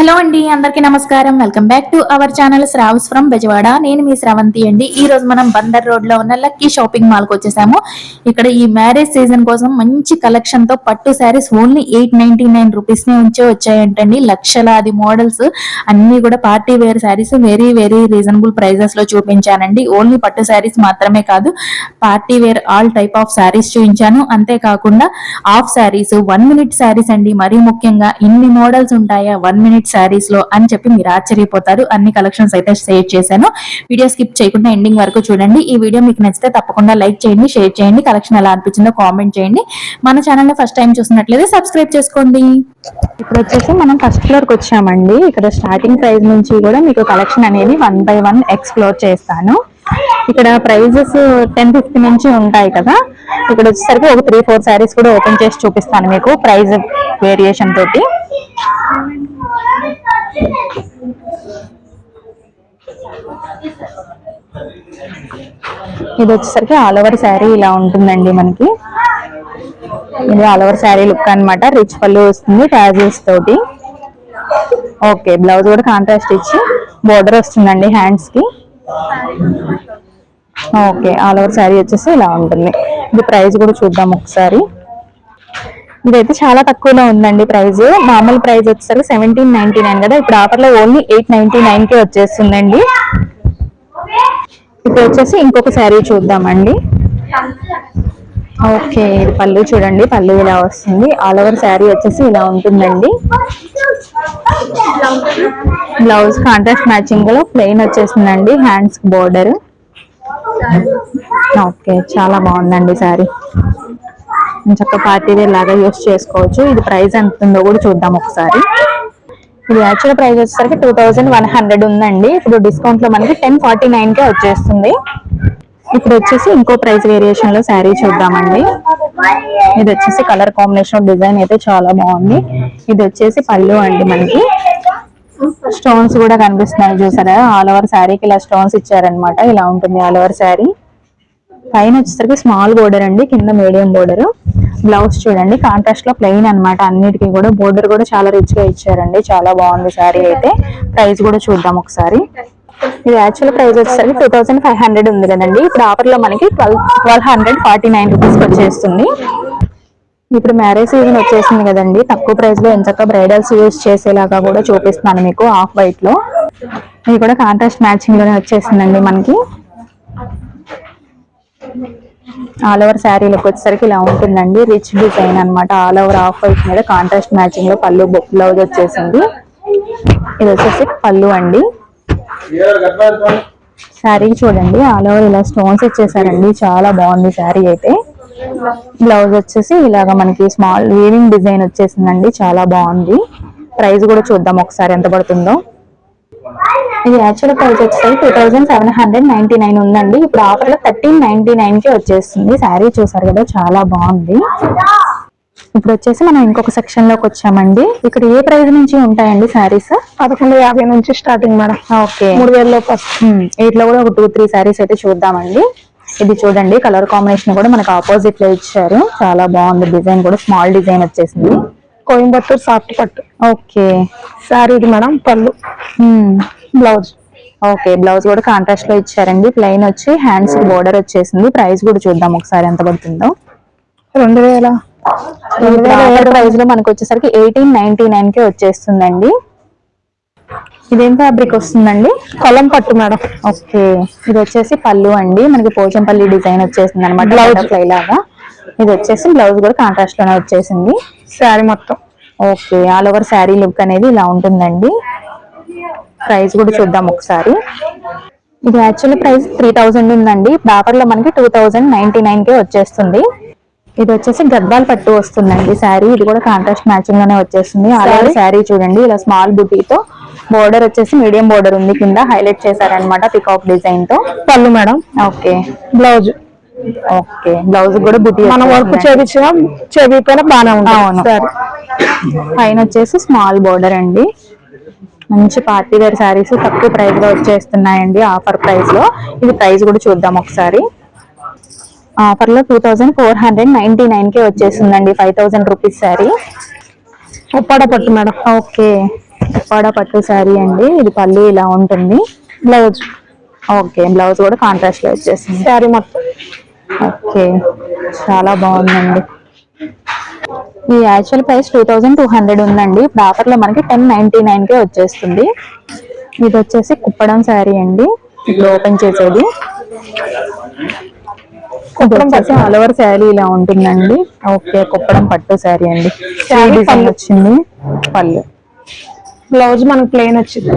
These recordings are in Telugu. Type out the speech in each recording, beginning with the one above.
హలో అండి అందరికీ నమస్కారం. Welcome back to our channel Shravas from Bezawada. నేను మీ శ్రవంతి అండి. ఈ రోజు మనం బందర్ రోడ్లో ఉన్న లక్కీ షాపింగ్ మాల్కి వచ్చేసాము. ఇక్కడ ఈ మ్యారేజ్ సీజన్ కోసం మంచి కలెక్షన్తో పట్టు sarees only eight ninety nine రూపీస్ని ఉంచే వచ్చాయంటండి. లక్షలాది మోడల్స్ అన్ని కూడా party wear sarees very very reasonable ప్రైజెస్లో చూపించానండి. ఓన్లీ పట్టు శారీస్ మాత్రమే కాదు party wear all type of sarees చూపించాను. అంతేకాకుండా half sarees one minute sarees అండి. మరీ ముఖ్యంగా ఇన్ని మోడల్స్ ఉంటాయా వన్ మినిట్ శారీస్లో అని చెప్పి మీరు ఆశ్చర్యపోతారు. అన్ని కలెక్షన్స్ అయితే షేర్ చేశాను. వీడియో స్కిప్ చేయకుండా ఎండింగ్ వరకు చూడండి. ఈ వీడియో మీకు నచ్చితే తప్పకుండా లైక్ చేయండి షేర్ చేయండి. కలెక్షన్ ఎలా అనిపించిందో కామెంట్ చేయండి. మన ఛానల్ని ఫస్ట్ టైం చూసినట్లయితే సబ్స్క్రైబ్ చేసుకోండి. ఇప్పుడు వచ్చేసి మనం ఫస్ట్ ఫ్లోర్కి వచ్చామండి. ఇక్కడ స్టార్టింగ్ ప్రైస్ నుంచి కూడా మీకు కలెక్షన్ అనేది వన్ బై వన్ ఎక్స్ప్లోర్ చేస్తాను. ఇక్కడ ప్రైజెస్ టెన్ ఫిఫ్టీ నుంచి ఉంటాయి కదా. ఇక్కడ వచ్చేసరికి ఒక త్రీ ఫోర్ శారీస్ కూడా ఓపెన్ చేసి చూపిస్తాను మీకు ప్రైస్ వేరియేషన్ తోటి. ఇది వచ్చేసరికి ఆల్ ఓవర్ శారీ ఇలా ఉంటుందండి మనకి. ఇది ఆల్ ఓవర్ శారీ లుక్ అనమాట రిచ్ పళ్ళు వస్తుంది ట్యాజిల్స్ తోటి. ఓకే బ్లౌజ్ కూడా కాంట్రాస్ట్ ఇచ్చి బోర్డర్ వస్తుందండి హ్యాండ్స్కి. ఓకే ఆల్ ఓవర్ శారీ వచ్చేసి ఇలా ఉంటుంది. ఇది ప్రైస్ కూడా చూద్దాం ఒకసారి. ఇదైతే చాలా తక్కువలో ఉందండి ప్రైస్ మామూలు ప్రైస్ వచ్చేసరికి సెవెంటీన్ నైన్టీ నైన్ కదా. ఇప్పుడు ఆఫర్లో ఓన్లీ ఎయిట్ నైన్టీ నైన్కే వచ్చేస్తుందండి. ఇప్పుడు వచ్చేసి ఇంకొక శారీ చూద్దామండి. ఓకే ఇది పళ్ళు చూడండి. పళ్ళు ఇలా వస్తుంది. ఆల్ ఓవర్ శారీ వచ్చేసి ఇలా ఉంటుందండి. బ్లౌజ్ కాంట్రాస్ట్ మ్యాచింగ్లో ప్లెయిన్ వచ్చేసిందండి హ్యాండ్స్ బోర్డర్ ఓకే చాలా బాగుందండి శారీ. చక్క పార్టీ వేర్ లాగా యూస్ చేసుకోవచ్చు. ఇది ప్రైస్ ఎంత ఉందో కూడా చూద్దాం ఒకసారి. ఇది యాక్చువల్ ప్రైస్ వచ్చేసరికి టూ థౌజండ్ వన్ హండ్రెడ్ ఉందండి. ఇప్పుడు డిస్కౌంట్లో మనకి టెన్ ఫార్టీ నైన్ కే వచ్చేస్తుంది. ఇప్పుడు వచ్చేసి ఇంకో ప్రైస్ వేరియేషన్లో శారీ చూద్దామండి. ఇది వచ్చేసి కలర్ కాంబినేషన్ డిజైన్ అయితే చాలా బాగుంది. ఇది వచ్చేసి పళ్ళు అండి మనకి. స్టోన్స్ కూడా కనిపిస్తున్నాయి చూసారా? ఆల్ ఓవర్ శారీకి ఇలా స్టోన్స్ ఇచ్చారనమాట ఇలా ఉంటుంది ఆల్ ఓవర్ శారీ పైన వచ్చేసరికి స్మాల్ బోర్డర్ అండి కింద మీడియం బోర్డర్ బ్లౌజ్ చూడండి కాంట్రాస్ట్లో ప్లెయిన్ అనమాట అన్నిటికీ కూడా బోర్డర్ కూడా చాలా రిచ్గా ఇచ్చారండి. చాలా బాగుంది సారీ అయితే. ప్రైస్ కూడా చూద్దాం ఒకసారి. ఇది యాక్చువల్ ప్రైస్ వచ్చేసరికి టూ థౌసండ్ ఫైవ్ హండ్రెడ్ ఉంది కదండి. ఇప్పుడు ఆఫర్లో మనకి twelve twelve hundred forty nine rupees వచ్చేస్తుంది. ఇప్పుడు మ్యారేజ్ సీజన్ వచ్చేసింది కదండి. తక్కువ ప్రైస్లో ఎంచక్క బ్రైడల్స్ యూజ్ చేసేలాగా కూడా చూపిస్తున్నాను మీకు ఆఫ్ వైట్లో. ఇది కూడా కాంట్రాస్ట్ మ్యాచింగ్లోనే వచ్చేసిందండి మనకి. ఆల్ ఓవర్ శారీలకు వచ్చేసరికి ఇలా ఉంటుందండి. రిచ్ డిజైన్ అన్నమాట. ఆల్ ఓవర్ ఆఫ్ వైట్ మీద కాంట్రాస్ట్ మ్యాచింగ్లో పళ్ళు బ్లౌజ్ వచ్చేసింది. ఇది వచ్చేసి పళ్ళు అండి. శారీ చూడండి. ఆల్ ఓవర్ ఇలా స్టోన్స్ ఇచ్చేసారండి చాలా బాగుంది శారీ అయితే. బ్లౌజ్ వచ్చేసి ఇలాగ మనకి స్మాల్ వీవింగ్ డిజైన్ వచ్చేసిందండి. చాలా బాగుంది. ప్రైస్ కూడా చూద్దాం ఒకసారి ఎంత పడుతుందో. ఇది యాక్చువల్ ప్రైస్ వచ్చేసరికి two thousand seven hundred ninety nine ఉందండి. ఇప్పుడు ఆఫర్లో థర్టీన్ నైన్టీ నైన్కి వచ్చేస్తుంది. శారీ చూసారు కదా చాలా బాగుంది. ఇప్పుడు వచ్చేసి మనం ఇంకొక సెక్షన్లోకి వచ్చామండి. ఇక్కడ ఏ ప్రైస్ నుంచి ఉంటాయండి శారీస్? పదకొండు యాభై నుంచి స్టార్టింగ్ మేడం. ఓకే. మూడు వేల లోపు. వీటిలో కూడా ఒక టూ త్రీ శారీస్ అయితే చూద్దామండి. ఇది చూడండి కలర్ కాంబినేషన్ కూడా మనకు ఆపోజిట్లో ఇచ్చారు. చాలా బాగుంది డిజైన్ కూడా స్మాల్ డిజైన్ వచ్చేసింది. కోయంబత్తూర్ సాఫ్ట్ పట్టు. ఓకే. శారీ ఇది madam pallu. Blouse. Okay blouse కూడా కాంట్రాస్ట్లో ఇచ్చారండి. ప్లెయిన్ వచ్చి హ్యాండ్స్ బోర్డర్ వచ్చేసింది. ప్రైస్ కూడా చూద్దాం ఒకసారి ఎంత పడుతుందో. రెండు వేల. ప్రైస్లో మనకు వచ్చేసరికి ఎయిటీన్ నైన్టీ నైన్కి వచ్చేస్తుందండి. ఇదేం ఫ్యాబ్రిక్ వస్తుందండి? కొలం పట్టు మేడం. ఓకే. ఇది వచ్చేసి పళ్ళు అండి. మనకి పోచంపల్లి డిజైన్ వచ్చేసింది అనమాట బ్లౌజ్ లాగా. ఇది వచ్చేసి బ్లౌజ్ కూడా కాంట్రాస్ట్లోనే వచ్చేసింది. శారీ మొత్తం. Okay all over saree look అనేది ఇలా ఉంటుందండి. ప్రైస్ కూడా చూద్దాం ఒకసారి. ఇది యాక్చువల్లీ ప్రైస్ త్రీ థౌజండ్ ఉందండి. ఇప్పుడు ఆఫర్లో మనకి టూ థౌజండ్ నైన్టీ నైన్ కే వచ్చేస్తుంది. ఇది వచ్చేసి గద్వాల్ పట్టు వస్తుందండి. శారీ ఇది కూడా కాంట్రాస్ట్ మ్యాచింగ్లోనే వచ్చేస్తుంది. ఓవర్ శారీ చూడండి. ఇలా స్మాల్ బుటీతో బోర్డర్ వచ్చేసి మీడియం బోర్డర్ ఉంది. కింద హైలైట్ చేశారనమాట పికాక్ డిజైన్తో. పళ్ళు madam. Okay blouse okay blouse కూడా బుటీ మన వర్క్ చేపించిన చేపిపోయినా బాగానే అవును. ఉంటుంది పైన వచ్చేసి స్మాల్ బోర్డర్ అండి. మంచి పార్టీ వేర్ శారీస్ తక్కువ ప్రైస్లో వచ్చేస్తున్నాయండి. ఆఫర్ ప్రైస్లో. ఇది ప్రైస్ కూడా చూద్దాం ఒకసారి. ఆఫర్లో two thousand four hundred ninety నైన్కి వచ్చేస్తుందండి five thousand rupees saree. Uppada పట్టు మేడం. ఓకే. ఉప్పాడ పట్టు శారీ అండి. ఇది పళ్ళు ఇలా ఉంటుంది. Blouse okay. బ్లౌజ్ కూడా కాంట్రాస్ట్లో వచ్చేసింది. శారీ మొత్తం. ఓకే. చాలా బాగుందండి. ఈ actual price two thousand two hundred ఉందండి. ఇప్పుడు ఆఫర్లో మనకి టెన్ నైన్టీ నైన్ కే వచ్చేస్తుంది. ఇది వచ్చేసి కుప్పడం శారీ అండి. ఇప్పుడు ఓపెన్ చేసేది. కుప్పడం వచ్చేసి ఆల్ ఓవర్ శారీ ఇలా ఉంటుందండి. ఓకే కుప్పడం పట్టు శారీ అండి. శారీ పళ్ళు. వచ్చింది. పళ్ళు. బ్లౌజ్ మనకి ప్లెయిన్ వచ్చింది.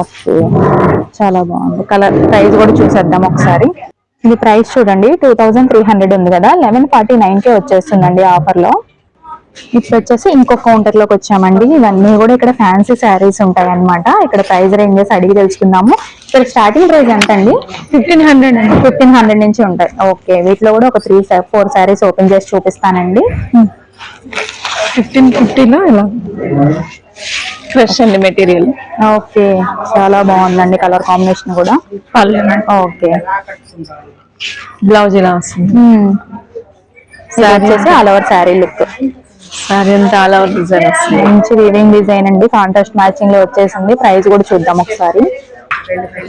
ఓకే చాలా బాగుంది. కలర్ ప్రైస్ కూడా చూసేద్దాం ఒకసారి. ఇది ప్రైస్ చూడండి టూ థౌజండ్ త్రీ హండ్రెడ్ ఉంది కదా. లెవెన్ ఫార్టీ నైన్ కే వచ్చేస్తుందండి ఆఫర్లో ఇప్పుడు వచ్చేసి ఇంకో కౌంటర్లోకి వచ్చామండి. ఇవన్నీ కూడా ఇక్కడ ఫ్యాన్సీ శారీస్ ఉంటాయి అన్నమాట ఇక్కడ ప్రైస్ రేంజెస్ అడిగి తెలుసుకుందాము. ఇక్కడ స్టార్టింగ్ ప్రైస్ ఎంత అండి ఫిఫ్టీన్ హండ్రెడ్ అండి. ఫిఫ్టీన్ హండ్రెడ్ నుంచి ఉంటాయి. ఓకే వీటిలో కూడా ఒక త్రీ ఫోర్ శారీస్ ఓపెన్ చేసి చూపిస్తానండి. ఫిఫ్టీన్ ఫిఫ్టీలో ఇలా? ఫ్రెష్ అండి మెటీరియల్. ఓకే. చాలా బాగుందండి కలర్ కాంబినేషన్ కూడా. ఓకే. బ్లౌజ్ ఇలా వస్తుంది? వచ్చేసి all over sari look sari అంతా ఆల్ ఓవర్ డిజైన్ వస్తుంది. మంచి వీవింగ్ డిజైన్ అండి. కాంట్రాస్ట్ మ్యాచింగ్లో వచ్చేసింది. ప్రైస్ కూడా చూద్దాం ఒకసారి.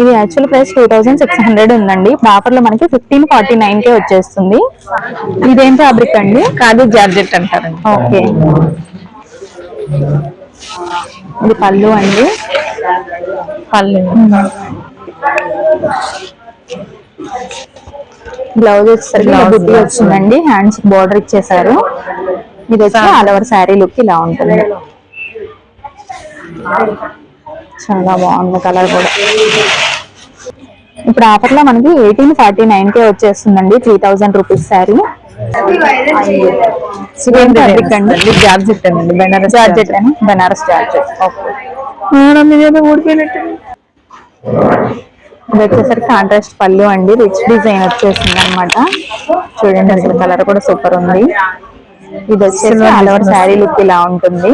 ఇది actual price two thousand six hundred ఉందండి. ఆఫర్లో మనకి ఫిఫ్టీన్ ఫార్టీ నైన్ కే వచ్చేస్తుంది. ఇదేం ఫ్యాబ్రిక్ అండి? కాదు జార్జెట్ అంటారండి. ఓకే. ఇది పళ్ళు అండి. పళ్ళు. బ్లౌజ్ వచ్చేసరికి వచ్చిందండి. హ్యాండ్స్ బోర్డర్ ఇచ్చేసారు. ఇది వచ్చి ఆల్ ఓవర్ శారీ లుక్ ఇలా ఉంటుంది. చాలా బాగుంది కలర్ కూడా. ఇప్పుడు ఆఫర్లో మనకి ఎయిటీన్ ఫార్టీ నైన్ కే వచ్చేస్తుందండి three thousand rupees saree. Georgette అండి. బెనారస్ జార్జెట్ అని బనారస్ జార్జెట్ ఓకే ఊడిపోయినట్టు ఇది వచ్చేసరికి కాంట్రాస్ట్ పళ్ళు అండి. రిచ్ డిజైన్ వచ్చేసింది అనమాట చూడండి అసలు కలర్ కూడా సూపర్ ఉంది. ఇది వచ్చేసి ఆల్ ఓవర్ శారీ లుక్ ఇలా ఉంటుంది.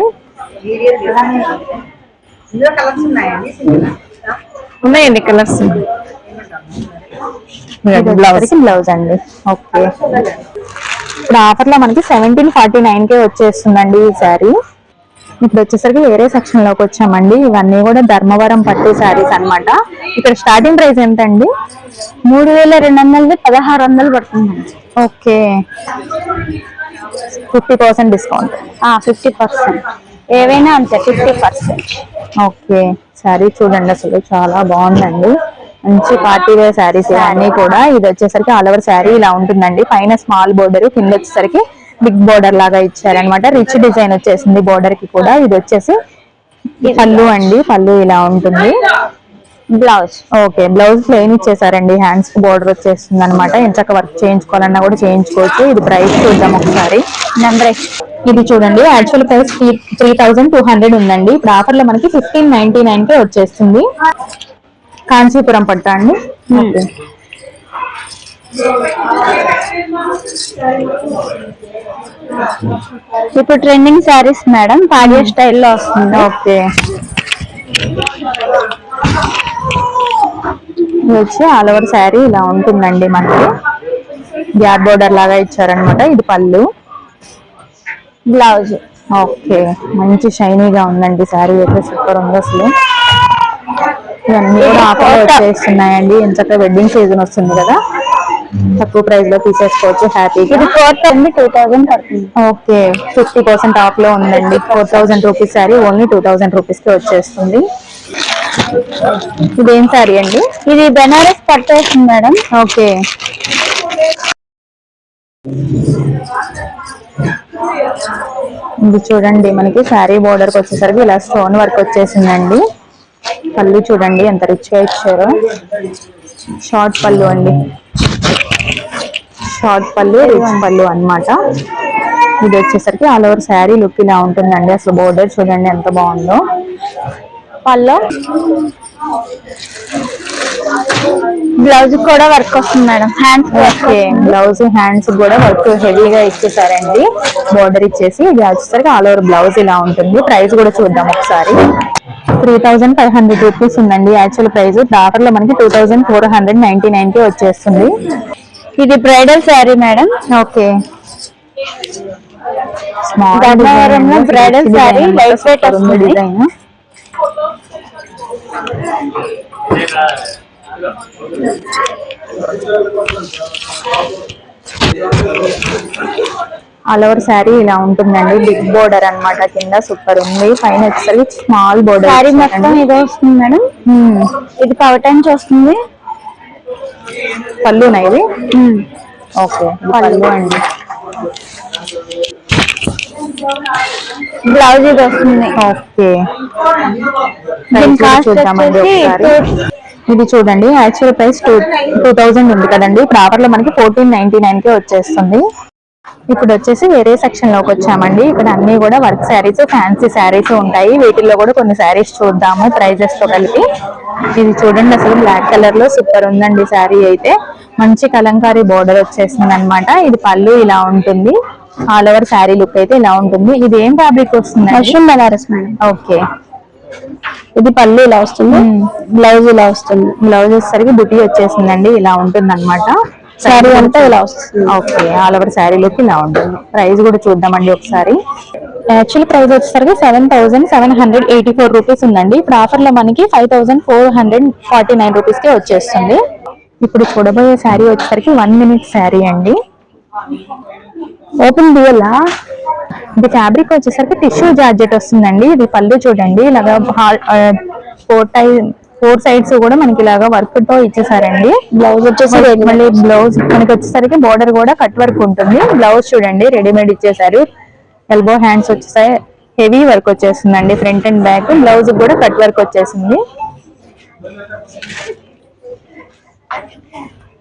ఉన్నాయండి కలర్స్ బ్లౌజ్ బ్లౌజ్ అండి. ఓకే ఇప్పుడు ఆఫర్లో మనకి సెవెంటీన్ ఫార్టీ నైన్ కే వచ్చేస్తుందండి ఈ శారీ ఇప్పుడు వచ్చేసరికి వేరే సెక్షన్లోకి వచ్చామండి. ఇవన్నీ కూడా ధర్మవరం పట్టు శారీస్ అన్నమాట. ఇక్కడ స్టార్టింగ్ ప్రైస్ ఎంతండి? మూడు వేల రెండు వందలది పదహారు వందలు పడుతుందండి. Okay fifty percent discount fifty percent ఏవైనా అంతే ఫిఫ్టీ పర్సెంట్ ఓకే శారీ చూడండి అసలు చాలా బాగుందండి. మంచి పార్టీ వేర్ శారీస్ ఇవన్నీ కూడా ఇది వచ్చేసరికి ఆల్ ఓవర్ శారీ ఇలా ఉంటుందండి. పైన స్మాల్ బోర్డర్ కింద వచ్చేసరికి బిగ్ బోర్డర్ లాగా ఇచ్చారనమాట రిచ్ డిజైన్ వచ్చేసింది బోర్డర్కి కూడా. ఇది వచ్చేసి పళ్ళు అండి పళ్ళు ఇలా ఉంటుంది. బ్లౌజ్. ఓకే బ్లౌజ్ ప్లెయిన్ ఇచ్చేసారండి. హ్యాండ్స్కి బోర్డర్ వచ్చేస్తుంది అనమాట ఎంచక్క వర్క్ చేయించుకోవాలన్నా కూడా చేయించుకోవచ్చు. ఇది ప్రైస్ చూద్దాం ఒకసారి. నెంబర్. ఇది చూడండి actual price three thousand two hundred ఉందండి. ఇప్పుడు ఆఫర్లో మనకి ఫిఫ్టీన్ నైన్టీ నైన్ కే వచ్చేస్తుంది. కాంచీపురం పట్టా అండి? ఓకే. ఇప్పుడు ట్రెండింగ్ శారీస్ మేడం పాడియో స్టైల్లో వస్తుంది. ఓకే. వచ్చి ఆల్ ఓవర్ శారీ ఇలా ఉంటుందండి మనకి. గ్యాప్ బోర్డర్ లాగా ఇచ్చారనమాట ఇది పళ్ళు. బ్లౌజ్. ఓకే. మంచి షైనీగా ఉందండి శారీ అయితే సూపర్ ఉంది అసలు. ఇవన్నీ కూడా ఆఫర్ వచ్చేస్తున్నాయండి. ఎంచక్క వెడ్డింగ్ సీజన్ వస్తుంది కదా. తక్కువ ప్రైస్లో తీసేసుకోవచ్చు. హ్యాపీగా ఇది ఫోర్ టూ పడుతుంది. ఓకే. ఫిఫ్టీ పర్సెంట్ ఆఫ్లో ఉందండి. Four thousand rupees saree only two thousand రూపీస్కి వచ్చేస్తుంది. ఇదేం శారీ అండి? ఇది బెనారస్ పట్టు వస్తుంది మేడం. ఓకే. ఇది చూడండి మనకి శారీ బోర్డర్కి వచ్చేసరికి ఇలా స్టోన్ వర్క్ వచ్చేసిందండి. పళ్ళు చూడండి ఎంత రిచ్గా ఇచ్చారో. షార్ట్ పళ్ళు అండి. షార్ట్ పళ్ళు రిచ్ పళ్ళు అన్నమాట. ఇది వచ్చేసరికి ఆల్ ఓవర్ శారీ లుక్ ఇలా ఉంటుందండి. అసలు బోర్డర్ చూడండి ఎంత బాగుందో. పళ్ళు? బ్లౌజ్ కూడా వర్క్ వస్తుంది madam. Hands okay blouse hands కూడా వర్క్ హెవీగా ఇచ్చేసారండి. బోర్డర్ ఇచ్చేసి ఇది వచ్చేసరికి ఆల్ ఓవర్ బ్లౌజ్ ఇలా ఉంటుంది. ప్రైస్ కూడా చూద్దాం ఒకసారి. Three thousand five hundred rupees ఉందండి. యాక్చువల్ ప్రైస్ ఆఫర్లో మనకి two thousand four hundred ninety నైన్కి వచ్చేస్తుంది. ఇది bridal sari madam. Okay saree light weight వస్తుంది. డిజైన్ ఆల్ ఓవర్ శారీ ఇలా ఉంటుందండి. బిగ్ బోర్డర్ అన్నమాట కింద సూపర్ ఉంది. పైన వచ్చేసరికి స్మాల్ బోర్డర్ శారీ మొత్తం ఇదే వస్తుంది మేడం? ఇది పవటానికి వస్తుంది పళ్ళునా ఇది? ఓకే పళ్ళు. అండి. బ్లౌజ్ ఇది వస్తుంది. ఓకే చూద్దామండి ఒకసారి. ఇది చూడండి actual price two two thousand ఉంది కదండి. ఆఫర్లో మనకి ఫోర్టీన్ నైన్టీ నైన్ కే వచ్చేస్తుంది. ఇప్పుడు వచ్చేసి వేరే సెక్షన్లోకి వచ్చామండి. ఇక్కడ అన్ని కూడా వర్క్ శారీస్ ఫ్యాన్సీ శారీస్ ఉంటాయి. వీటిల్లో కూడా కొన్ని శారీస్ చూద్దాము ప్రైజెస్తో కలిపి. ఇది చూడండి అసలు బ్లాక్ కలర్లో సూపర్ ఉందండి శారీ అయితే. మంచి కలంకారీ బోర్డర్ వచ్చేసింది అనమాట ఇది పళ్ళు ఇలా ఉంటుంది. ఆల్ ఓవర్ శారీ లుక్ అయితే ఇలా ఉంటుంది. ఇది ఏం ఫ్యాబ్రిక్ వస్తుంది మష్రూమ్ బనారస్ మేడం ఓకే ఇది పళ్ళు ఇలా వస్తుంది. బ్లౌజ్ ఇలా వస్తుంది. బ్లౌజ్ వచ్చేసరికి బుటీ వచ్చేసిందండి. ఇలా ఉంటుంది అనమాట శారీ అంతా ఇలా వస్తుంది. Okay all over sari look ఇలా ఉంటుంది. ప్రైస్ కూడా చూద్దామండి ఒకసారి. యాక్చువల్ ప్రైస్ వచ్చేసరికి seven thousand seven hundred eighty four rupees ఉందండి. ఇప్పుడు ఆఫర్లో మనకి five thousand four hundred forty nine రూపీస్కి వచ్చేస్తుంది. ఇప్పుడు చూడబోయే శారీ వచ్చేసరికి వన్ మినిట్ శారీ అండి. ఓపెన్ చేయాలా? ఇది ఫ్యాబ్రిక్ వచ్చేసరికి టిష్యూ జార్జెట్ వస్తుందండి. ఇది పళ్ళు చూడండి. ఇలాగా ఫోర్ టై ఫోర్ సైడ్స్ కూడా మనకి ఇలాగా వర్క్తో ఇచ్చేసారండి. బ్లౌజ్ వచ్చేసి మళ్ళీ- బ్లౌజ్ మనకి వచ్చేసరికి బోర్డర్ కూడా కట్ వర్క్ ఉంటుంది. బ్లౌజ్ చూడండి రెడీమేడ్ ఇచ్చేసారు. ఎల్బో హ్యాండ్స్ వచ్చేసాయి. హెవీ వర్క్ వచ్చేస్తుందండి. ఫ్రంట్ అండ్ బ్యాక్ బ్లౌజ్ కూడా కట్ వర్క్ వచ్చేసింది.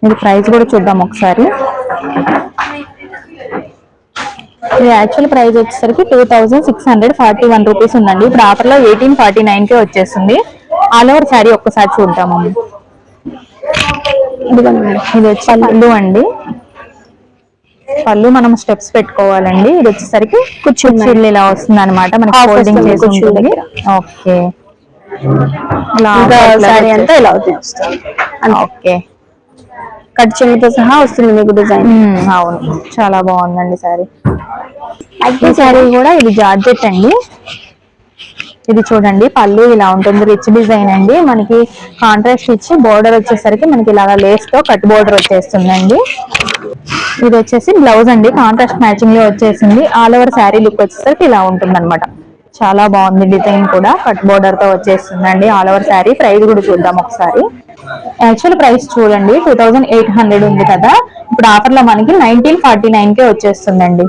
ఇది ప్రైస్ కూడా చూద్దాం ఒకసారి. యాక్చువల్ ప్రైస్ వచ్చేసరికి two thousand six hundred forty one rupees ఉందండి. ఇప్పుడు ఆఫర్లో ఎయిటీన్ ఫార్టీ నైన్ కే వచ్చేస్తుంది. ఆల్ ఓవర్ శారీ ఒక్కసారి చూద్దాము. ఇది వచ్చి పళ్ళు అండి. పళ్ళు మనం స్టెప్స్ పెట్టుకోవాలండి. ఇది వచ్చేసరికి కుర్చీలు ఇలా వస్తుంది అనమాట మనకి ఫోల్డింగ్ చేసి ఉంటుంది. ఓకే శారీ అంతా ఇలా అవుతుంది ఓకే కట్ చెంగుతో సహా వస్తుంది మీకు డిజైన్. అవును. చాలా బాగుందండి సారీ. అయితే శారీ కూడా ఇది జార్జెట్ అండి. ఇది చూడండి పళ్ళు ఇలా ఉంటుంది రిచ్ డిజైన్ అండి. మనకి కాంట్రాస్ట్ ఇచ్చి బోర్డర్ వచ్చేసరికి మనకి ఇలాగా లేస్తో కట్ బోర్డర్ వచ్చేస్తుందండి. ఇది వచ్చేసి బ్లౌజ్ అండి కాంట్రాస్ట్ మ్యాచింగ్లో వచ్చేసింది. ఆల్ ఓవర్ శారీ లుక్ వచ్చేసరికి ఇలా ఉంటుంది చాలా బాగుంది డిజైన్ కూడా కట్ బోర్డర్తో వచ్చేస్తుందండి. ఆల్ ఓవర్ శారీ ప్రైస్ కూడా చూద్దాం ఒకసారి. యాక్చువల్ ప్రైస్ చూడండి టూ థౌజండ్ ఎయిట్ హండ్రెడ్ ఉంది కదా. ఇప్పుడు ఆఫర్లో మనకి నైన్టీన్ ఫార్టీ నైన్ కే వచ్చేస్తుందండి.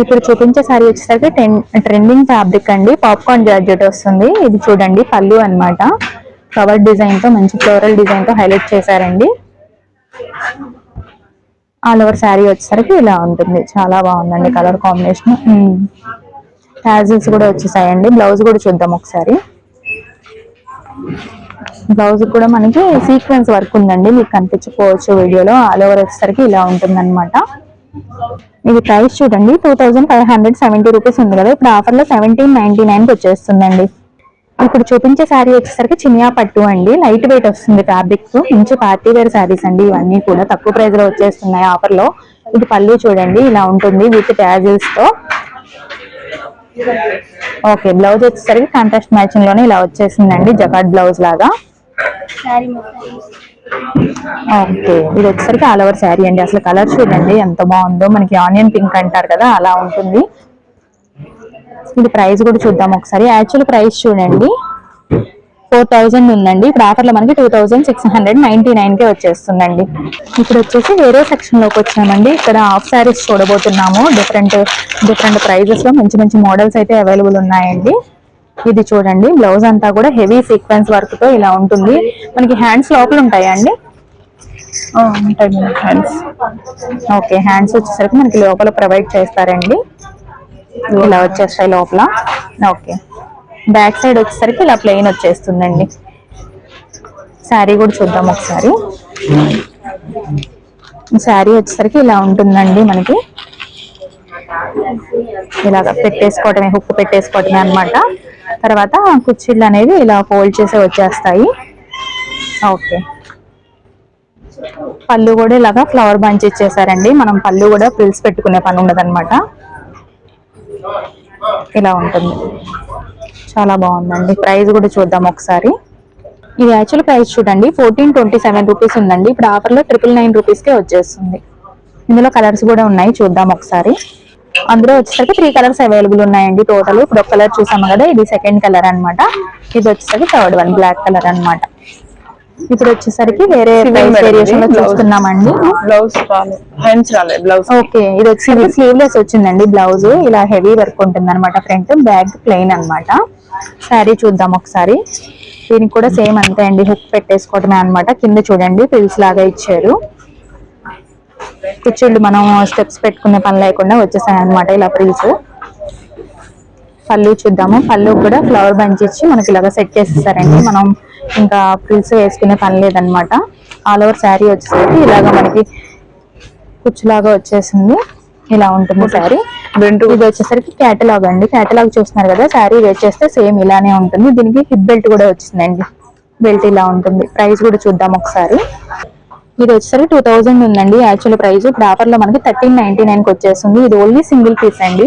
ఇప్పుడు చూపించే సారీ వచ్చేసరికి టెన్ ట్రెండింగ్ ఫ్యాబ్రిక్ అండి. పాప్కార్న్ జార్జెట్ వస్తుంది. ఇది చూడండి పళ్ళు అనమాట కవర్ డిజైన్తో మంచి ఫ్లోరల్ డిజైన్తో హైలైట్ చేశారండి. ఆల్ ఓవర్ శారీ వచ్చేసరికి ఇలా ఉంటుంది. చాలా బాగుందండి కలర్ కాంబినేషన్ టాజిల్స్ కూడా వచ్చేసాయండి. బ్లౌజ్ కూడా చూద్దాం ఒకసారి. బ్లౌజ్ కూడా మనకి సీక్వెన్స్ వర్క్ ఉందండి. మీకు కనిపించకపోవచ్చు వీడియోలో. ఆల్ ఓవర్ వచ్చేసరికి ఇలా ఉంటుంది ఇది ప్రైస్ చూడండి. Two thousand five hundred seventy rupees ఉంది కదా. ఇప్పుడు ఆఫర్లో సెవెంటీన్ నైన్టీ నైన్కి వచ్చేస్తుందండి. ఇప్పుడు చూపించే శారీ వచ్చేసరికి చినియా పట్టు అండి. లైట్ వెయిట్ వస్తుంది ఫ్యాబ్రిక్స్ మంచి పార్టీ వేర్ శారీస్ అండి. ఇవన్నీ కూడా తక్కువ ప్రైస్లో వచ్చేస్తున్నాయి ఆఫర్లో ఇది పళ్ళు చూడండి. ఇలా ఉంటుంది విత్ ట్యాజిల్స్తో. ఓకే బ్లౌజ్ వచ్చేసరికి కాంట్రాస్ట్ మ్యాచింగ్లోనే ఇలా వచ్చేసిందండి. జకాట్ బ్లౌజ్ లాగా. ఓకే. ఇది వచ్చేసరికి ఆల్ ఓవర్ శారీ అండి. అసలు కలర్ చూడండి ఎంత బాగుందో. మనకి ఆనియన్ పింక్ అంటారు కదా అలా ఉంటుంది. ఇది ప్రైస్ కూడా చూద్దాం ఒకసారి. యాక్చువల్ ప్రైస్ చూడండి. ఫోర్ థౌజండ్ ఉందండి. ఇప్పుడు ఆఫర్లో మనకి two thousand six hundred ninety nine కే వచ్చేస్తుందండి. ఇప్పుడు వచ్చేసి వేరే సెక్షన్లోకి వచ్చామండి. ఇక్కడ హాఫ్ శారీస్ చూడబోతున్నాము. డిఫరెంట్ డిఫరెంట్ ప్రైజెస్లో మంచి మంచి మోడల్స్ అయితే అవైలబుల్ ఉన్నాయండి. ఇది చూడండి బ్లౌజ్ అంతా కూడా హెవీ సీక్వెన్స్ వర్క్తో ఇలా ఉంటుంది. మనకి హ్యాండ్స్ లోపల ఉంటాయా అండి? ఉంటాయి హ్యాండ్స్ ఓకే హ్యాండ్స్ వచ్చేసరికి మనకి లోపల ప్రొవైడ్ చేస్తారండి. ఇలా వచ్చేస్తాయి లోపల. ఓకే బ్యాక్ సైడ్ వచ్చేసరికి ఇలా ప్లెయిన్ వచ్చేస్తుందండి. శారీ కూడా చూద్దాం ఒకసారి. శారీ వచ్చేసరికి ఇలా ఉంటుందండి మనకి. ఇలాగ పెట్టేసుకోవటమే హుక్ పెట్టేసుకోవటమే అన్నమాట. తర్వాత కుర్చీలు అనేవి ఇలా ఫోల్డ్ చేసి వచ్చేస్తాయి. ఓకే. పళ్ళు కూడా ఇలాగా ఫ్లవర్ బంచ్ ఇచ్చేసారండి. మనం పళ్ళు కూడా పిల్స్ పెట్టుకునే పని ఉండదన్నమాట. ఇలా ఉంటుంది. చాలా బాగుందండి. ప్రైస్ కూడా చూద్దాం ఒకసారి. ఇది యాక్చువల్ ప్రైస్ చూడండి. ఫోర్టీన్ ట్వంటీ సెవెన్ రూపీస్ ఉందండి. ఇప్పుడు ఆఫర్లో ట్రిపుల్ నైన్ రూపీస్కే వచ్చేస్తుంది. ఇందులో కలర్స్ కూడా ఉన్నాయి. చూద్దాం ఒకసారి. అందులో వచ్చేసరికి త్రీ కలర్స్ అవైలబుల్ ఉన్నాయండి టోటల్ ఇప్పుడు ఒక కలర్ చూసాము కదా ఇది సెకండ్ కలర్ అన్నమాట. ఇది వచ్చేసరికి థర్డ్ వన్ బ్లాక్ కలర్ అన్నమాట. ఇప్పుడు వచ్చేసరికి వేరే వేరియేషన్లో చూస్తున్నామండి. బ్లౌజ్ హ్యాండ్స్ బ్లౌజ్ ఓకే ఇది వచ్చేసరికి స్లీవ్లెస్ వచ్చిందండి బ్లౌజ్ ఇలా హెవీ వర్క్ ఉంటుంది అనమాట ఫ్రంట్ బ్యాక్ ప్లెయిన్ అన్నమాట. శారీ చూద్దాం ఒకసారి. దీనికి కూడా సేమ్ అంతే అండి హుక్ పెట్టేసుకోవడమే అన్నమాట. కింద చూడండి పిల్స్ లాగా ఇచ్చారు. కుర్చీళ్ళు మనం స్టెప్స్ పెట్టుకునే పని లేకుండా వచ్చేసాయి అనమాట ఇలా ప్రిల్స్ పళ్ళు చూద్దాము. పళ్ళు కూడా ఫ్లవర్ బంచ్ ఇచ్చి మనకి ఇలాగా సెట్ చేసేసారండి. మనం ఇంకా ఫ్రిల్స్ వేసుకునే పని లేదనమాట ఆల్ ఓవర్ శారీ వచ్చేసరికి ఇలాగ మనకి కుచ్చులాగా వచ్చేసింది. ఇలా ఉంటుంది శారీ ఇది వచ్చేసరికి క్యాటలాగ్ అండి. క్యాటలాగ్ చూస్తున్నారు కదా శారీ వేట్ చేస్తే సేమ్ ఇలానే ఉంటుంది. దీనికి హిప్ బెల్ట్ కూడా వచ్చిందండి. బెల్ట్ ఇలా ఉంటుంది. ప్రైస్ కూడా చూద్దాం ఒకసారి. ఇది వచ్చేసరికి టూ థౌజండ్ ఉందండి. యాక్చువల్ ప్రైస్ ఇప్పుడు లో మనకి థర్టీన్ నైన్టీ నైన్కి వచ్చేస్తుంది. ఇది ఓన్లీ సింగిల్ పీస్ అండి.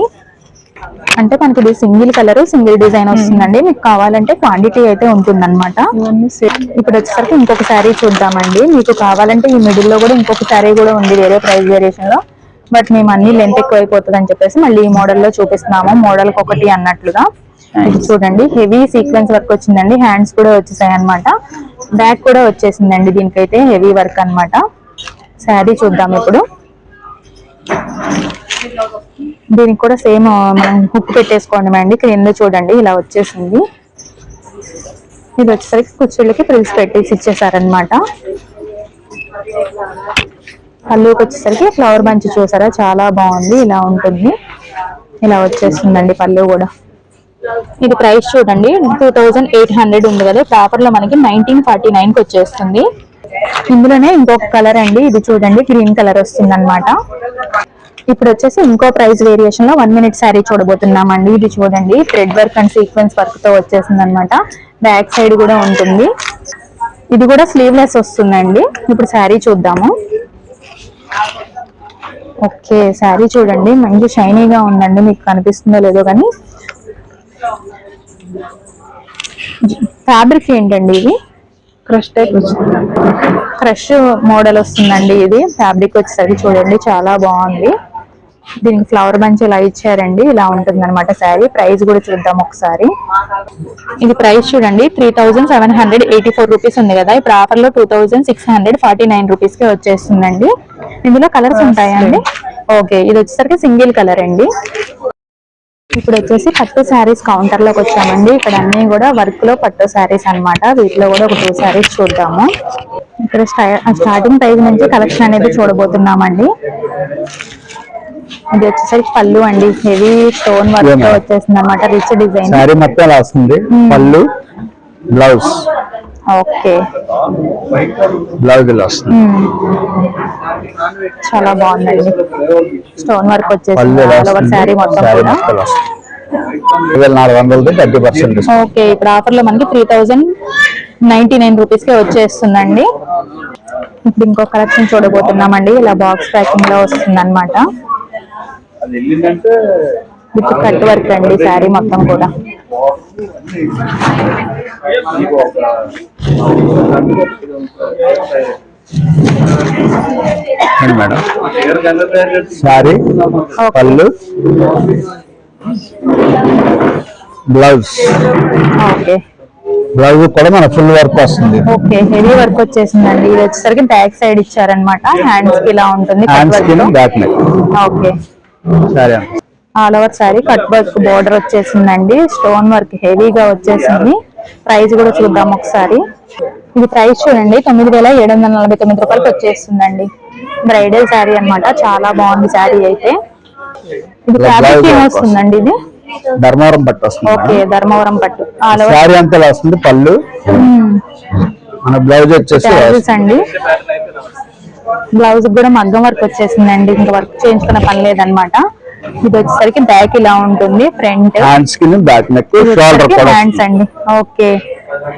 అంటే మనకి ఇది సింగిల్ కలర్ సింగిల్ డిజైన్ వస్తుందండి. మీకు కావాలంటే క్వాంటిటీ అయితే ఉంటుందన్నమాట. ఇప్పుడు వచ్చేసరికి ఇంకొక శారీ చూద్దామండి. మీకు కావాలంటే ఈ మిడిల్లో కూడా ఇంకొక శారీ కూడా ఉంది వేరే ప్రైస్ వేరియేషన్లో. బట్ మేము అన్ని లెంత్ ఎక్కువ అయిపోతుంది అని చెప్పేసి మళ్ళీ ఈ మోడల్లో చూపిస్తున్నాము. మోడల్ ఒకటి అన్నట్లుగా. ఇది చూడండి. హెవీ సీక్వెన్స్ వర్క్ వచ్చిందండి. హ్యాండ్స్ కూడా వచ్చేసాయి అనమాట బ్యాక్ కూడా వచ్చేసిందండి దీనికైతే హెవీ వర్క్ అన్నమాట. శారీ చూద్దాం ఇప్పుడు. దీనికి కూడా సేమ్ మనం హుక్ పెట్టేసుకోండి అండి క్రింద చూడండి. ఇలా వచ్చేసింది. ఇది వచ్చేసరికి కుర్చీలకి ఫ్రిల్స్ పెట్టేసి ఇచ్చేసారనమాట పళ్ళుకి వచ్చేసరికి ఫ్లవర్ బంచ్ చూసారా? చాలా బాగుంది. ఇలా ఉంటుంది. ఇలా వచ్చేస్తుందండి పళ్ళు కూడా. ఇది ప్రైస్ చూడండి. టూ థౌజండ్ ఎయిట్ హండ్రెడ్ ఉంది కదా. ఇప్పుడు లో మనకి నైన్టీన్ ఫార్టీ నైన్కి వచ్చేస్తుంది. ఇందులోనే ఇంకొక కలర్ అండి. ఇది చూడండి. గ్రీన్ కలర్ వస్తుంది అనమాట ఇప్పుడు వచ్చేసి ఇంకో ప్రైస్ వేరియేషన్లో వన్ మినిట్ శారీ చూడబోతున్నామండి. ఇది చూడండి. థ్రెడ్ వర్క్ అండ్ సీక్వెన్స్ వర్క్తో వచ్చేసింది అనమాట బ్యాక్ సైడ్ కూడా ఉంటుంది. ఇది కూడా స్లీవ్లెస్ వస్తుందండి. ఇప్పుడు శారీ చూద్దాము. ఓకే శారీ చూడండి. మంచి షైనీగా ఉందండి. మీకు కనిపిస్తుందో లేదో కానీ ఫ్యాబ్రిక్ ఏంటండి ఇది క్రష్. టైప్ వచ్చింది క్రష్ మోడల్ వస్తుందండి ఇది. ఫ్యాబ్రిక్ వచ్చేసరికి చూడండి చాలా బాగుంది. దీనికి ఫ్లవర్ బంచ్ ఇలా ఇచ్చారండి? ఇలా ఉంటుంది అనమాట శారీ. ప్రైస్ కూడా చూద్దాం ఒకసారి. ఇది ప్రైస్ చూడండి three thousand seven hundred eighty four rupees ఉంది కదా. ఇప్పుడు ఆఫర్లో two thousand six hundred forty nine రూపీస్కి వచ్చేస్తుందండి. ఇందులో కలర్స్ ఉంటాయండి ఓకే ఇది వచ్చేసరికి సింగిల్ కలర్ అండి. ఇప్పుడు వచ్చేసి పట్టు శారీస్ కౌంటర్లోకి వచ్చామండి. ఇక్కడ అన్ని కూడా వర్క్లో పట్టు శారీస్ అన్నమాట. వీటిలో కూడా ఒక టూ శారీస్ చూద్దాము. ఇక్కడ స్టార్టింగ్ ప్రైస్ నుంచి కలెక్షన్ అనేది చూడబోతున్నామండి. ఇది వచ్చేసరికి పళ్ళు అండి. హెవీ స్టోన్ వర్క్తో వచ్చేసింది అనమాట రిచ్ డిజైన్ మొత్తం పళ్ళు బ్లౌజ్ ఓకే. బ్లౌజ్ ఇలా వస్తుంది చాలా బాగుందండి. స్టోన్ వర్క్ వస్తుంది? శారీ మొత్తం కూడా. నాలుగు వందలది థర్టీ పర్సెంట్ ఓకే ఇప్పుడు ఆఫర్లో మనకి త్రీ థౌజండ్ నైన్టీ నైన్ రూపీస్కి వచ్చేస్తుందండి. ఇప్పుడు ఇంకో కలెక్షన్ చూడబోతున్నామండి. ఇలా బాక్స్ ప్యాకింగ్లో వస్తుంది అనమాట విత్ కట్ వర్క్ అండి శారీ మొత్తం కూడా. మేడం? శారీ పళ్ళు బ్లౌజ్. ఓకే. బ్లౌజ్ కూడా మన ఫుల్ వర్క్ వస్తుంది. ఓకే హెవీ వర్క్ వచ్చేసిందండి. ఇది వచ్చేసరికి బ్యాక్ సైడ్ ఇచ్చారనమాట హ్యాండ్స్కి ఇలా ఉంటుంది హ్యాండ్స్కి back neck okay. Sari all over sari cut work border వచ్చేసిందండి. స్టోన్ వర్క్ హెవీగా వచ్చేసింది. ప్రైస్ కూడా చూద్దాం ఒకసారి. ఇది ప్రైస్ చూడండి. తొమ్మిది వేల ఏడు వందల నలభై తొమ్మిది రూపాయలకి వచ్చేస్తుందండి. బ్రైడల్ శారీ అన్నమాట. చాలా బాగుంది శారీ అయితే. ఇది ఫ్యాబ్రిక్ ఏమొస్తుందండి ఇది? ధర్మవరం పట్టు వస్తుంది. ఓకే ధర్మవరం పట్టు. శారీ అంతా వస్తుంది పళ్ళు. మన బ్లౌజ్ వచ్చేసి అండి. బ్లౌజ్ కూడా మగ్గం వర్క్ వచ్చేసిందండి. ఇంకా వర్క్ చేయించుకున్న పని లేదనమాట ఇది వచ్చేసరికి బ్యాక్ ఇలా ఉంటుంది ఫ్రంట్. హ్యాండ్స్కి బ్యాక్ నెక్ షోల్డర్ హ్యాండ్స్ అండి. ఓకే.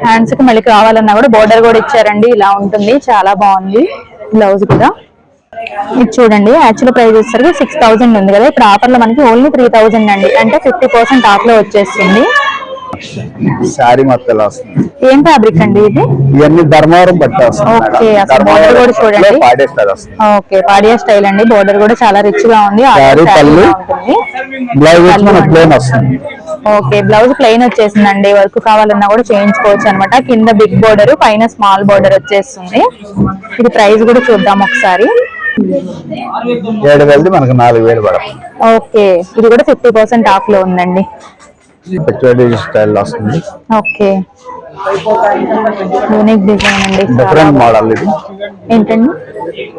హ్యాండ్స్కి మళ్ళీ కావాలన్నా కూడా బోర్డర్ కూడా ఇచ్చారండి. ఇలా ఉంటుంది చాలా బాగుంది. బ్లౌజ్ కూడా. ఇది చూడండి యాక్చువల్ ప్రైస్ వచ్చేసరికి సిక్స్ థౌసండ్ ఉంది కదా. ఇప్పుడు ఆఫర్లో మనకి ఓన్లీ త్రీ థౌసండ్ అండి. అంటే ఫిఫ్టీ పర్సెంట్ ఆఫ్లో వచ్చేస్తుంది. శారీ మొత్తం వస్తుంది? ఏం ఫ్యాబ్రిక్ అండి ఇది? ఇవన్నీ ధర్మవరం పట్టు వస్తుంది. ఓకే, పాడే స్టైల్ వస్తుంది ఓకే పాడియా స్టైల్ అండి. బోర్డర్ కూడా చాలా రిచ్గా ఉంది. శారీ పళ్ళు. ఉంటుంది. బ్లౌజ్. ప్లేన్ వస్తుంది. ఓకే బ్లౌజ్ ప్లెయిన్ వచ్చేసిందండి. వర్క్ కావాలన్నా కూడా చేయించుకోవచ్చు అనమాట కింద బిగ్ బోర్డర్ పైన స్మాల్ బోర్డర్ వచ్చేస్తుంది. ఇది ప్రైస్ కూడా చూద్దాం ఒకసారి. ఏడు వేలది మనకు నాలుగు వేలు పడుతుంది ఓకే ఇది కూడా ఫిఫ్టీ పర్సెంట్ ఆఫ్లో ఉందండి. హెచ్ఓడి స్టైల్ వస్తుంది. ఓకే. యూనిక్ డిజైన్ అండి డిఫరెంట్ మోడల్ ఇది. ఏంటండి?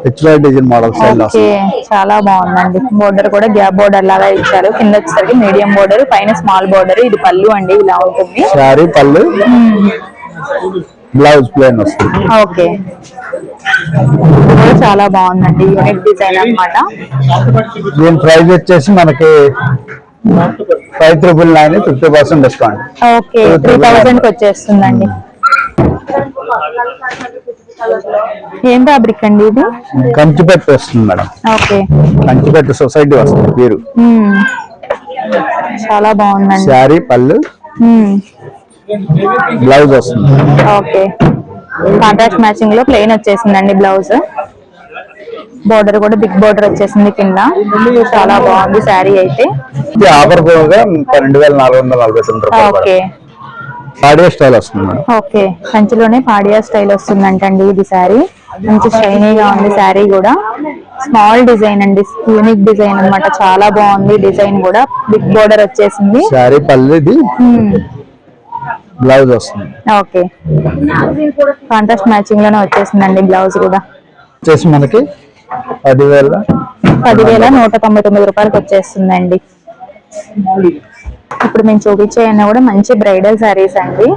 HOD design model style okay చాలా బాగుందండి. బోర్డర్ కూడా గ్యాప్ బోర్డర్ లాగా ఇచ్చారు. కింద వచ్చేసరికి మీడియం బోర్డర్ పైన స్మాల్ బోర్డర్ ఇది పళ్ళు అండి ఇలా ఉంటుంది. శారీ పళ్ళు. బ్లౌజ్ ప్లేన్ వస్తుంది. ఓకే. చాలా బాగుందండి. యూనిక్ డిజైన్ అన్నమాట. దీని ప్రైస్ వచ్చేసి మనకి five triple nine fifty percent discount okay three థౌజండ్కి వచ్చేస్తుందండి. ఏం ఫ్యాబ్రిక్ అండి ఇది? కంచిపెట్టు వస్తుంది మేడం. ఓకే కంచిపెట్టు సొసైటీ వస్తుంది పేరు. మ్మ్. చాలా బాగుందండి. శారీ పళ్ళు. బ్లౌజ్ వస్తుంది. ఓకే కాంట్రాక్ట్ మ్యాచింగ్లో ప్లెయిన్ వచ్చేసిందండి బ్లౌజ్. బోర్డర్ కూడా బిగ్ బోర్డర్ వచ్చేసింది కింద. చాలా బాగుంది శారీ అయితే. ఆఫర్ పన్నెండు వేల నాలుగు వందల నలభై తొమ్మిది ఓకే. పాడియో స్టైల్ వస్తుంది ఓకే. కంచిలోనే పాడియా స్టైల్ వస్తుందంటండి ఇది శారీ. మంచి షైనీగా ఉంది శారీ కూడా. స్మాల్ డిజైన్ అండి యూనిక్ డిజైన్ అన్నమాట. చాలా బాగుంది డిజైన్ కూడా. బిగ్ బోర్డర్ వచ్చేసింది. శారీ మ్మ్. బ్లౌజ్ వస్తుంది. ఓకే. కాంట్రాస్ట్ మ్యాచింగ్లోనే వచ్చేసిందండి బ్లౌజ్ కూడా. వచ్చేసి మనకి పదివేల? పదివేల నూట తొంభై తొమ్మిది రూపాయలకి వచ్చేస్తుందండి. ఇప్పుడు మేము చూపించేయన్న కూడా మంచి బ్రైడల్ శారీస్ అండి.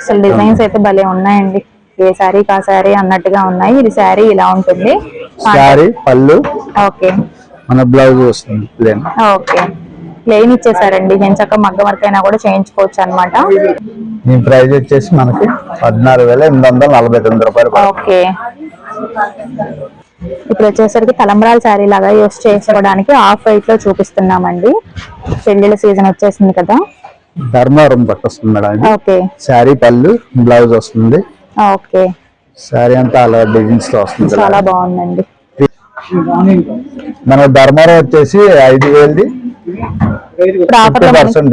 అసలు డిజైన్స్ అయితే భలే ఉన్నాయండి. ఏ శారీ కా శారీ అన్నట్టుగా ఉన్నాయి. ఇది శారీ ఇలా ఉంటుంది. శారీ పళ్ళు. ఓకే. మన బ్లౌజ్ వస్తుంది ప్లేన్ ఓకే. ప్లెయిన్ ఇచ్చేసారండి. నేను చక్క మగ్గ వర్క్ అయినా కూడా చేయించుకోవచ్చు అనమాట దీని ప్రైస్ వచ్చేసి మనకి పద్నాలుగు వేల ఎనిమిది వందల నలభై తొమ్మిది రూపాయలు. ఓకే. ఇప్పుడు వచ్చేసరికి తలంబ్రాల శారీ లాగా యూస్ చేసుకోవడానికి హాఫ్ వైట్లో చూపిస్తున్నామండి. పెళ్ళిళ్ళ సీజన్ వచ్చేసింది కదా. ధర్మవరం పట్టు వస్తుంది మేడం ఓకే. శారీ పళ్ళు బ్లౌజ్ వస్తుంది. ఓకే. శారీ అంతా అలా డిజైన్స్లో వస్తుంది. చాలా బాగుందండి. మన ధర్మవరం వచ్చేసి ఐదు వేలది.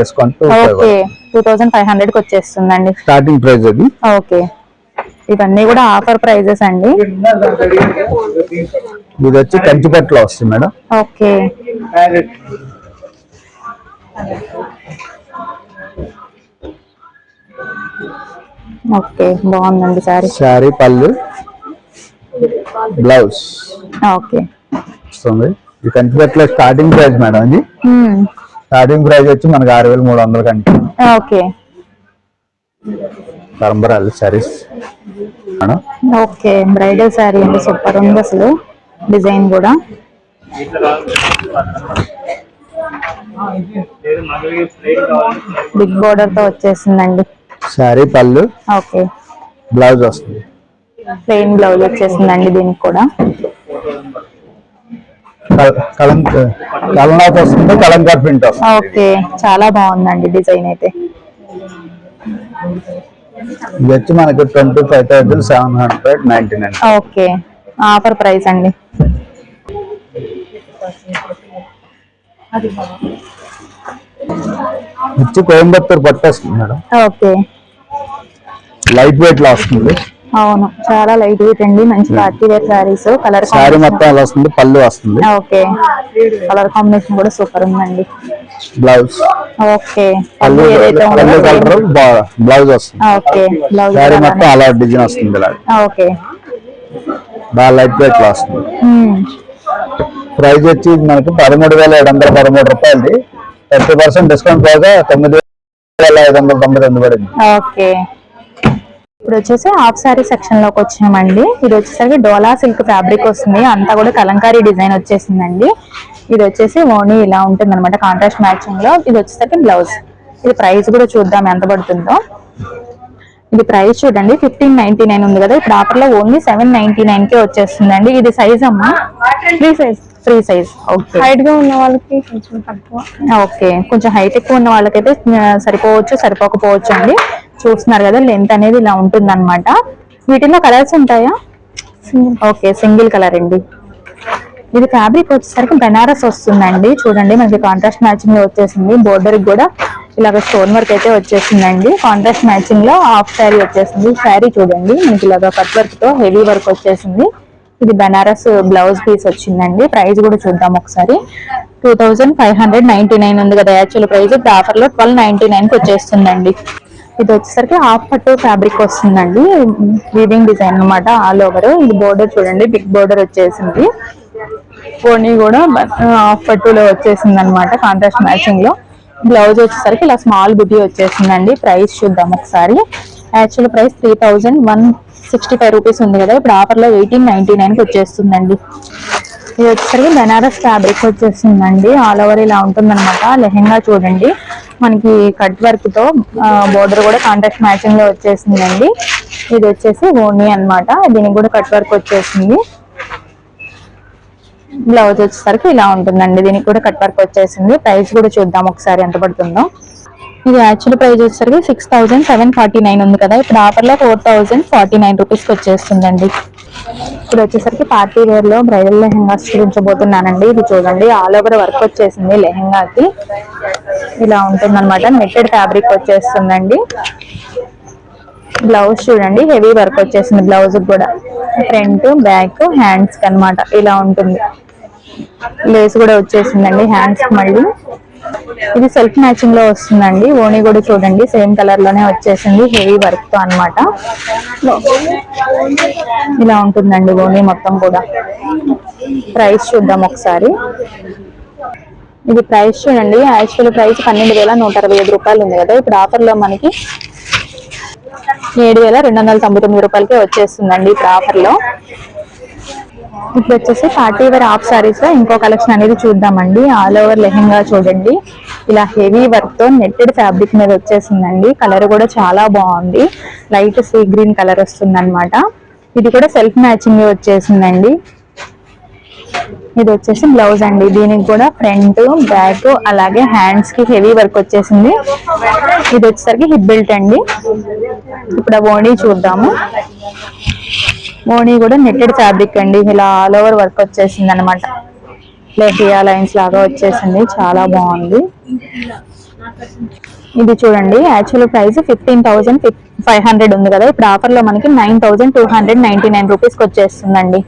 Discount okay. Two thousand five హండ్రెడ్కి వచ్చేస్తుందండి. స్టార్టింగ్ ప్రైస్ అది. ఓకే. ఇవన్నీ కూడా ఆఫర్ ప్రైజెస్ అండి. ఇది వచ్చి కంచిపట్టులో వస్తుంది మేడం. ఓకే. ఓకే బాగుందండి సారీ. శారీ పళ్ళు బ్లౌజ్. ఓకే. వస్తుంది. ఈ కంచిపట్టులో స్టార్టింగ్ ప్రైస్ మేడం ఇది. స్టార్టింగ్ ప్రైస్ వచ్చి మనకి ఆరు వేల మూడు వందల కంటే okay. పరంపరాలు saris madam? Okay bridal sari అండి సూపర్ ఉంది అసలు డిజైన్ కూడా. బిగ్ బోర్డర్తో వచ్చేసిందండి. శారీ పళ్ళు? ఓకే. బ్లౌజ్ వస్తుంది. ప్లెయిన్ బ్లౌజ్ వచ్చేసిందండి దీనికి కూడా. కల- కలంక కలనాథ్ వస్తుంది కలంకార్ ప్రింట్ ఓకే చాలా బాగుందండి డిజైన్ అయితే. ఇది వచ్చి మనకి twenty five thousand seven hundred ninety nine okay offer price అండి. వచ్చి కోయంబత్తూర్ పట్టు వస్తుంది మేడం. ఓకే. లైట్ వెయిట్లో వస్తుంది. అవును చాలా లైట్ వెయిట్ అండి మంచి party wear saris colour sari మొత్తం అలా వస్తుంది పళ్ళు వస్తుంది. ఓకే కలర్ కాంబినేషన్ కూడా సూపర్ ఉందండి. బ్లౌజ్ ఓకే పళ్ళు కలర్ బ్లౌజ్ వస్తుంది. ఓకే బ్లౌజ్ శారీ మొత్తం అలా డిజైన్ వస్తుంది ఇలా ఓకే బాగా లైట్ వెయిట్లో వస్తుంది. ప్రైస్ వచ్చి మనకి పదమూడు వేల ఏడు వందల పదమూడు రూపాయలది. థర్టీ పర్సెంట్ డిస్కౌంట్ పోగా తొమ్మిది వేల ఐదు వందల తొంభై తొమ్మిది పడింది. ఓకే ఇప్పుడు వచ్చేసి హాఫ్ సారీ సెక్షన్లోకి వచ్చామండి. ఇది వచ్చేసరికి డోలా సిల్క్ ఫ్యాబ్రిక్ వస్తుంది. అంతా కూడా కలంకారీ డిజైన్ వచ్చేసిందండి. ఇది వచ్చేసి ఓనీ ఇలా ఉంటుంది అనమాట కాంట్రాస్ట్ మ్యాచింగ్లో. ఇది వచ్చేసరికి బ్లౌజ్ ఇది ప్రైస్ కూడా చూద్దాం ఎంత పడుతుందో. ఇది ప్రైస్ చూడండి ఫిఫ్టీన్ నైన్టీ నైన్ ఉంది కదా. ఇప్పుడు ఆఫర్లో ఓన్లీ సెవెన్ నైన్టీ నైన్ కే వచ్చేస్తుందండి. ఇది సైజ్ అమ్మా? Free size free size okay హైట్గా ఉన్న వాళ్ళకి కొంచెం తక్కువ. ఓకే కొంచెం హైట్ ఎక్కువ ఉన్న వాళ్ళకైతే సరిపోవచ్చు సరిపోకపోవచ్చు అండి చూస్తున్నారు కదా లెంత్ అనేది ఇలా ఉంటుంది అనమాట వీటిలో కలర్స్ ఉంటాయా? ఓకే సింగిల్ కలర్ అండి. ఇది ఫ్యాబ్రిక్ వచ్చేసరికి బెనారస్ వస్తుందండి. చూడండి మనకి కాంట్రాస్ట్ మ్యాచింగ్లో వచ్చేసింది. బోర్డర్ కూడా ఇలాగ స్టోన్ వర్క్ అయితే వచ్చేసిందండి. కాంట్రాస్ట్ మ్యాచింగ్లో హాఫ్ శారీ వచ్చేసింది. శారీ చూడండి మనకి ఇలాగ కట్ వర్క్తో హెవీ వర్క్ వచ్చేసింది. ఇది బెనారస్ బ్లౌజ్ పీస్ వచ్చిందండి. ప్రైస్ కూడా చూద్దాం ఒకసారి. Two thousand five hundred ninety nine ఉంది కదా యాక్చువల్ ప్రైస్ ఇప్పుడు ఆఫర్లో ట్వెల్వ్ నైన్టీ నైన్కి వచ్చేస్తుందండి. ఇది వచ్చేసరికి హాఫ్ పట్టు ఫ్యాబ్రిక్ వస్తుందండి. వీవింగ్ డిజైన్ అన్నమాట ఆల్ ఓవర్ ఇది బోర్డర్ చూడండి బిగ్ బోర్డర్ వచ్చేసింది. పోనీ కూడా హాఫ్ పట్టులో వచ్చేసింది అనమాట కాంట్రాస్ట్ మ్యాచింగ్లో. బ్లౌజ్ వచ్చేసరికి ఇలా స్మాల్ బుద్ధి వచ్చేసిందండి. ప్రైస్ చూద్దాం ఒకసారి. Actual price three thousand one sixty five rupees ఉంది కదా ఇప్పుడు ఆఫర్లో ఎయిటీన్ నైన్టీ నైన్కి వచ్చేస్తుందండి. ఇది వచ్చేసరికి బెనారస్ ఫ్యాబ్రిక్ వచ్చేసిందండి. ఆల్ ఓవర్ ఇలా ఉంటుంది అనమాట లెహెంగా చూడండి. మనకి కట్ వర్క్తో బోర్డర్ కూడా కాంట్రాక్ట్ మ్యాచింగ్లో వచ్చేసిందండి. ఇది వచ్చేసి ఓనీ అన్నమాట. దీనికి కూడా కట్ వర్క్ వచ్చేసింది. బ్లౌజ్ వచ్చేసరికి ఇలా ఉంటుందండి. దీనికి కూడా కట్ వర్క్ వచ్చేసింది. ప్రైస్ కూడా చూద్దాం ఒకసారి ఎంత పడుతుందో. ఇది యాక్చువల్ ప్రైస్ వచ్చేసరికి six thousand seven forty nine ఉంది కదా. ఇప్పుడు ఆఫర్లో ఫోర్ థౌసండ్ ఫార్టీ నైన్ రూపీస్కి వచ్చేస్తుందండి. ఇప్పుడు వచ్చేసరికి పార్టీ వేర్లో బ్రైడల్ లెహెంగాస్ చూపించబోతున్నానండి ఇది చూడండి ఆల్ ఓవర్ వర్క్ వచ్చేసింది లెహెంగాకి. ఇలా ఉంటుందన్నమాట. నెట్టెడ్ ఫ్యాబ్రిక్ వచ్చేస్తుందండి. బ్లౌజ్ చూడండి హెవీ వర్క్ వచ్చేసింది బ్లౌజ్ కూడా. ఫ్రంట్ బ్యాక్ హ్యాండ్స్ అన్నమాట. ఇలా ఉంటుంది. లేస్ కూడా వచ్చేసిందండి హ్యాండ్స్ మళ్ళీ. ఇది సెల్ఫ్ మ్యాచింగ్లో వస్తుందండి. ఓణి కూడా చూడండి. సేమ్ కలర్లోనే వచ్చేసింది. హెవీ వర్క్తో అన్నమాట. ఇలా ఉంటుందండి ఓణి మొత్తం కూడా. ప్రైస్ చూద్దాం ఒకసారి. ఇది ప్రైస్ చూడండి. యాక్చువల్ ప్రైస్ పన్నెండు వేల నూట అరవై ఐదు రూపాయలు ఉంది కదా. ఇప్పుడు ఆఫర్లో మనకి ఏడు వేల రెండు వందల తొంభై తొమ్మిది రూపాయలకే వచ్చేస్తుందండి ఇప్పుడు ఆఫర్లో. ఇప్పుడు వచ్చేసి పార్టీ వేర్ హాఫ్ సారీస్ ఇంకో కలెక్షన్ అనేది చూద్దామండి. ఆల్ ఓవర్ లెహెంగా చూడండి. ఇలా హెవీ వర్క్తో నెట్టెడ్ ఫ్యాబ్రిక్ మీద వచ్చేసిందండి. కలర్ కూడా చాలా బాగుంది. లైట్ సీ గ్రీన్ కలర్ వస్తుందనమాట ఇది కూడా సెల్ఫ్ మ్యాచింగ్ వచ్చేసిందండి. ఇది వచ్చేసి బ్లౌజ్ అండి. దీనికి కూడా ఫ్రంట్ బ్యాక్ అలాగే హ్యాండ్స్కి హెవీ వర్క్ వచ్చేసింది. ఇది వచ్చేసరికి హిప్ బెల్ట్ అండి. ఇప్పుడు ఆ ఓణీ చూద్దాము. మోనీ కూడా నెట్టెడ్ ఫ్యాబ్రిక్ అండి. ఇలా ఆల్ ఓవర్ వర్క్ వచ్చేసింది అనమాట లెహియా లైన్స్ లాగా వచ్చేసింది. చాలా బాగుంది. ఇది చూడండి. Actual price fifteen thousand five hundred ఉంది కదా. ఇప్పుడు ఆఫర్లో మనకి nine thousand two hundred ninety nine rupees వచ్చేస్తుందండి.